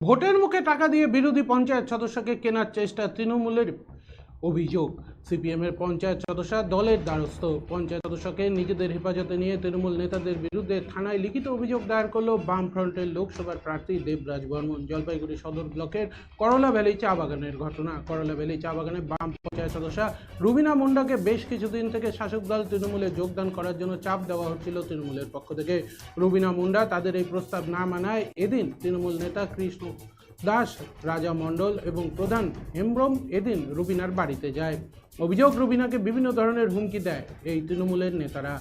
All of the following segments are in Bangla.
ভোটের মুখে টাকা দিয়ে বিরোধী পঞ্চায়েত সদস্যকে কেনার চেষ্টা তৃণমূলের অভিযোগ। সিপিএমের পঞ্চায়েত সদস্য দলের দ্বারস্থ। পঞ্চায়েত সদস্যকে নিজেদের হেফাজতে নিয়ে তৃণমূল নেতাদের বিরুদ্ধে থানায় লিখিত অভিযোগ দায়ের করল বামফ্রন্টের লোকসভার প্রার্থী দেবরাজ বর্মন। জলপাইগুড়ি সদর ব্লকের করলা ভ্যালি চা বাগানের ঘটনা। করলা ভ্যালি চা বাগানে বাম পঞ্চায়েত সদস্য রুবিনা মুন্ডাকে বেশ কিছুদিন থেকে শাসক দল তৃণমূলে যোগদান করার জন্য চাপ দেওয়া হচ্ছিল তৃণমূলের পক্ষ থেকে। রুবিনা মুন্ডা তাদের এই প্রস্তাব না মানায় এদিন তৃণমূল নেতা কৃষ্ণ দাস, রাজা মণ্ডল এবং প্রধান হেমব্রম এদিন রুবিনার বাড়িতে যায়। অভিযোগ, রুবিনাকে বিভিন্ন ধরনের হুমকি দেয় এই তৃণমূলের নেতারা।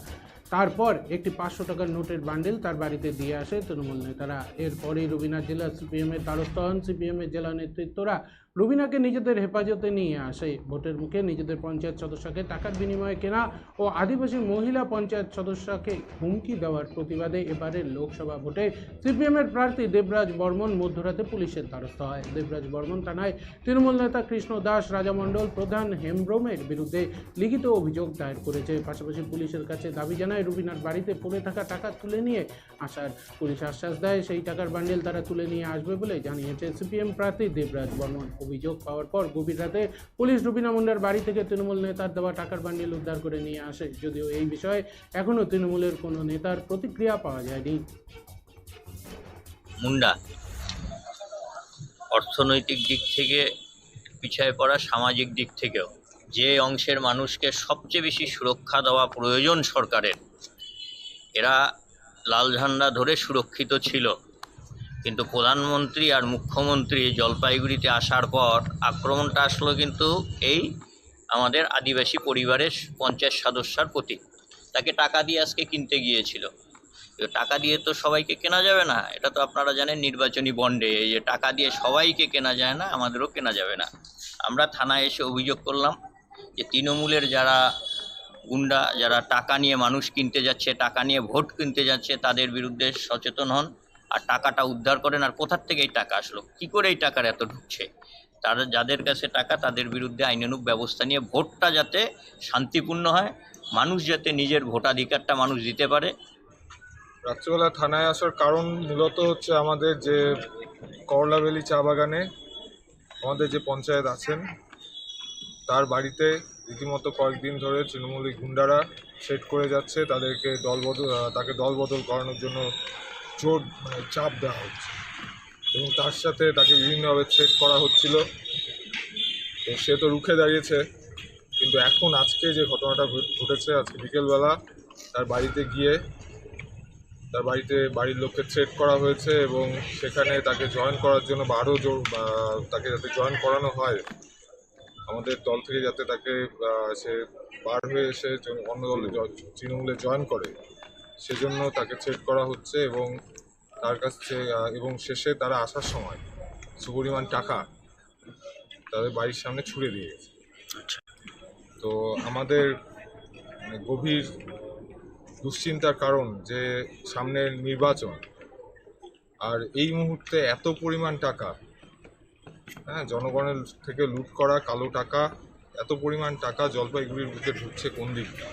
তারপর একটি পাঁচশো টাকার নোটের বান্ডেল তার বাড়িতে দিয়ে আসে তৃণমূল নেতারা। এরপরেই রুবিনা জেলা সিপিএমের দ্বারস্থ হন। সিপিএমের জেলা নেতৃত্বরা রুবিনাকে নিজেদের হেফাজতে নিয়ে আসে ভোটের মুখে। নিজেদের পঞ্চায়েত সদস্যকে টাকার বিনিময়ে কেনা ও আদিবাসী মহিলা পঞ্চায়েত সদস্যকে হুমকি দেওয়ার প্রতিবাদে এবারের লোকসভা ভোটে সিপিএমের প্রার্থী দেবরাজ বর্মন মধ্যরাতে পুলিশের দ্বারস্থ হয়। দেবরাজ বর্মন থানায় তৃণমূল নেতা কৃষ্ণ দাস, রাজামণ্ডল প্রধান হেমব্রমের বিরুদ্ধে লিখিত অভিযোগ দায়ের করেছে। পাশাপাশি পুলিশের কাছে দাবি জানায়, রুবিনার বাড়িতে পড়ে থাকা টাকা তুলে নিয়ে আসার পুলিশ আশ্বাস দেয়। সেই টাকার বান্ডেল তারা তুলে নিয়ে আসবে বলে জানিয়েছে সিপিএম প্রার্থী দেবরাজ বর্মন। অভিযোগ পাওয়ার পর গভীর রাতে পুলিশ রুবিনা মুন্ডার বাড়ি থেকে তৃণমূল নেতার দেওয়া টাকার বান্ডিল উদ্ধার করে নিয়ে আসে। যদিও এই বিষয়ে এখনও তৃণমূলের কোনো নেতার প্রতিক্রিয়া পাওয়া যায়নি। মুন্ডা, অর্থনৈতিক দিক থেকে পিছিয়ে পড়া সামাজিক দিক থেকেও যে অংশের মানুষকে সবচেয়ে বেশি সুরক্ষা দেওয়া প্রয়োজন সরকারের, এরা লাল ঝান্ডা ধরে সুরক্ষিত ছিল। কিন্তু প্রধানমন্ত্রী আর মুখ্যমন্ত্রী জলপাইগুড়িতে আসার পর আক্রমণটা আসলো কিন্তু এই আমাদের আদিবাসী পরিবারের পঞ্চায়েত সদস্যার প্রতি। তাকে টাকা দিয়ে আজকে কিনতে গিয়েছিল। টাকা দিয়ে তো সবাইকে কেনা যাবে না। এটা তো আপনারা জানেন নির্বাচনী বন্ডে, এই যে টাকা দিয়ে সবাইকে কেনা যায় না, আমাদেরও কেনা যাবে না। আমরা থানায় এসে অভিযোগ করলাম যে তৃণমূলের যারা গুন্ডা, যারা টাকা নিয়ে মানুষ কিনতে যাচ্ছে, টাকা নিয়ে ভোট কিনতে যাচ্ছে, তাদের বিরুদ্ধে সচেতন হন। আর টাকাটা উদ্ধার করেন, আর কোথার থেকে এই টাকা আসলো? কি করে এই টাকার এত ঢুকছে? তারা যাদের কাছে টাকা, তাদের বিরুদ্ধে আইনানুগ ব্যবস্থা নিয়ে ভোটটা যাতে শান্তিপূর্ণ হয়, মানুষ যাতে নিজের ভোটাধিকারটা মানুষ দিতে পারে। রাত্রিবেলা থানায় আসার কারণ মূলত হচ্ছে আমাদের যে করলাবেলি চা বাগানে আমাদের যে পঞ্চায়েত আছেন, তার বাড়িতে রীতিমতো কয়েকদিন ধরে তৃণমূলী গুন্ডারা সেট করে যাচ্ছে, তাদেরকে দলবদল তাকে দলবদল করানোর জন্য জোর মানে চাপ দেওয়া হচ্ছে। এবং তার সাথে তাকে বিভিন্নভাবে থ্রেট করা হচ্ছিল। তো সে তো রুখে দাঁড়িয়েছে। কিন্তু এখন আজকে যে ঘটনাটা ঘটেছে আজকে বিকেলবেলা, তার বাড়িতে গিয়ে তার বাড়িতে বাড়ির লোককে থ্রেট করা হয়েছে এবং সেখানে তাকে জয়েন করার জন্য আরও জোর তাকে যাতে জয়েন করানো হয়, আমাদের দল থেকে যাতে তাকে সে বার হয়ে এসে অন্য দলে তৃণমূলে জয়েন করে। সেজন্য তাকে থ্রেট করা হচ্ছে এবং তার কাছে এবং শেষে তারা আসার সময় সুপরিমাণ টাকা তাদের বাড়ির সামনে ছুড়ে দিয়ে গেছে তো আমাদের গভীর দুশ্চিন্তার কারণ যে সামনের নির্বাচন আর এই মুহূর্তে এত পরিমাণ টাকা হ্যাঁ জনগণের থেকে লুট করা কালো টাকা এত পরিমাণ টাকা জলপাইগুড়ির বুকে ঢুকছে কোন দিক দিয়ে?